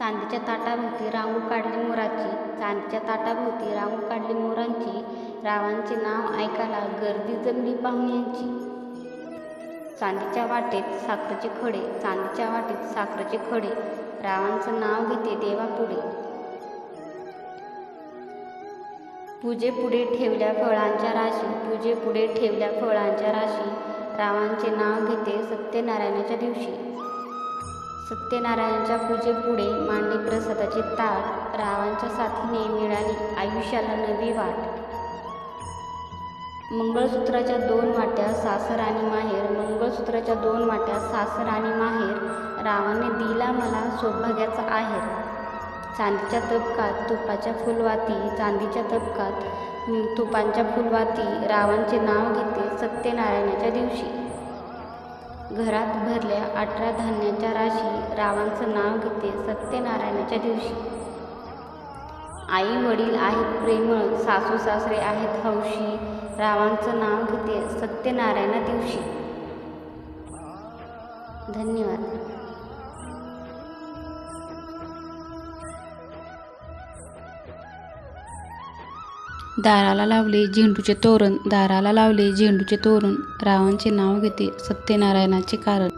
चांदीच्या ताटाभोवती रांगू काढली मोराची. चांदीच्या ताटाभोवती रांगू काढली मोरांची. रावांचे नाव ऐकायला गर्दी जमली पाहुण्यांची. चांदीच्या वाटेत साखरेचे खडे चांदीच्या वाटेत साखरेचे खडे. रावांचं नाव घेते देवापुढे. पूजेपुढे ठेवल्या फळांच्या राशी पूजेपुढे ठेवल्या फळांच्या राशी. रावांचे नाव घेते सत्यनारायणाच्या दिवशी. सत्यनारायणाच्या पूजेपुढे मांडली प्रसादाची ताट रावांच्या साथीने मिळाली आयुष्याला नवी वाट. मंगळसूत्राच्या दोन वाट्या सासर आणि माहेर मंगळसूत्राच्या दोन वाट्या सासर आणि माहेर रावाने दिला मला सौभाग्याचा आहेर. चांदीच्या तबकात तुपाच्या फुलवाती चांदीच्या तबकात तुपांच्या फुलवाती रावांचे नाव घेते सत्यनारायणाच्या दिवशी. घरात भरल्या अठरा धान्याच्या राशी रावांचं नाव घेते सत्यनारायणाच्या दिवशी. आई वडील आहेत प्रेमळ सासू सासरे आहेत हौशी रावांचं नाव घेते सत्यनारायणा दिवशी. धन्यवाद. दाराला लावले झेंडूचे तोरण. दाराला लावले झेंडूचे तोरण. रावांचे नाव घेते सत्यनारायणाचे कारण.